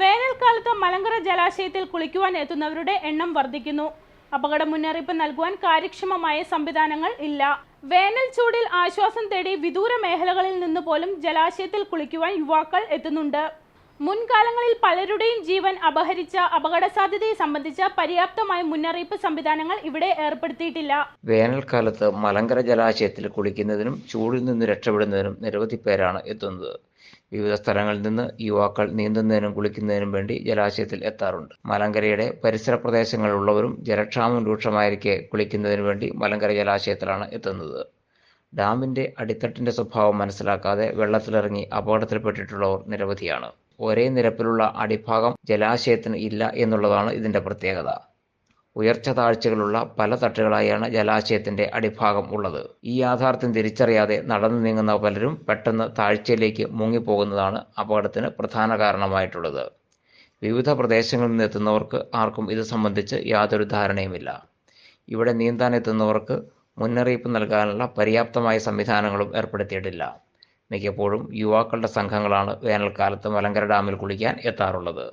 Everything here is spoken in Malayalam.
വേനൽക്കാലത്ത് മലങ്കര ജലാശയത്തിൽ കുളിക്കുവാൻ എത്തുന്നവരുടെ എണ്ണം വർദ്ധിക്കുന്നു. അപകട മുന്നറിയിപ്പ് നൽകുവാൻ കാര്യക്ഷമമായ സംവിധാനങ്ങൾ ഇല്ല. വേനൽ ചൂടിൽ ആശ്വാസം തേടി വിദൂര മേഖലകളിൽ നിന്ന് പോലും ജലാശയത്തിൽ കുളിക്കുവാൻ യുവാക്കൾ എത്തുന്നുണ്ട്. മുൻകാലങ്ങളിൽ പലരുടെയും ജീവൻ അപഹരിച്ച അപകട സാധ്യതയെ സംബന്ധിച്ച പര്യാപ്തമായ മുന്നറിയിപ്പ് സംവിധാനങ്ങൾ ഇവിടെ ഏർപ്പെടുത്തിയിട്ടില്ല. വേനൽക്കാലത്ത് മലങ്കര ജലാശയത്തിൽ കുളിക്കുന്നതിനും ചൂടിൽ നിന്ന് രക്ഷപ്പെടുന്നതിനും നിരവധി പേരാണ് എത്തുന്നത്. വിവിധ സ്ഥലങ്ങളിൽ നിന്ന് യുവാക്കൾ നീന്തുന്നതിനും കുളിക്കുന്നതിനും വേണ്ടി ജലാശയത്തിൽ എത്താറുണ്ട്. മലങ്കരയുടെ പരിസര പ്രദേശങ്ങളിലുള്ളവരും ജലക്ഷാമം രൂക്ഷമായിരിക്കെ കുളിക്കുന്നതിനു വേണ്ടി മലങ്കര ജലാശയത്തിലാണ് എത്തുന്നത്. ഡാമിന്റെ അടിത്തട്ടിന്റെ സ്വഭാവം മനസ്സിലാക്കാതെ വെള്ളത്തിലിറങ്ങി അപകടത്തിൽപ്പെട്ടിട്ടുള്ളവർ നിരവധിയാണ്. ഒരേ നിരപ്പിലുള്ള അടിഭാഗം ജലാശയത്തിന് ഇല്ല എന്നുള്ളതാണ് ഇതിന്റെ പ്രത്യേകത. ഉയർച്ച താഴ്ചകളുള്ള പല തട്ടുകളായാണ് ജലാശയത്തിന്റെ അടിഭാഗം ഉള്ളത്. ഈ യാഥാർത്ഥ്യം തിരിച്ചറിയാതെ നടന്നു നീങ്ങുന്ന പലരും പെട്ടെന്ന് താഴ്ചയിലേക്ക് മുങ്ങിപ്പോകുന്നതാണ് അപകടത്തിന് പ്രധാന കാരണമായിട്ടുള്ളത്. വിവിധ പ്രദേശങ്ങളിൽ നിന്ന് എത്തുന്നവർക്ക് ആർക്കും ഇത് സംബന്ധിച്ച് യാതൊരു ധാരണയുമില്ല. ഇവിടെ നീന്താൻ എത്തുന്നവർക്ക് മുന്നറിയിപ്പ് നൽകാനുള്ള പര്യാപ്തമായ സംവിധാനങ്ങളും ഏർപ്പെടുത്തിയിട്ടില്ല. മിക്കപ്പോഴും യുവാക്കളുടെ സംഘങ്ങളാണ് വേനൽക്കാലത്ത് മലങ്കര ഡാമിൽ കുളിക്കാൻ എത്താറുള്ളത്.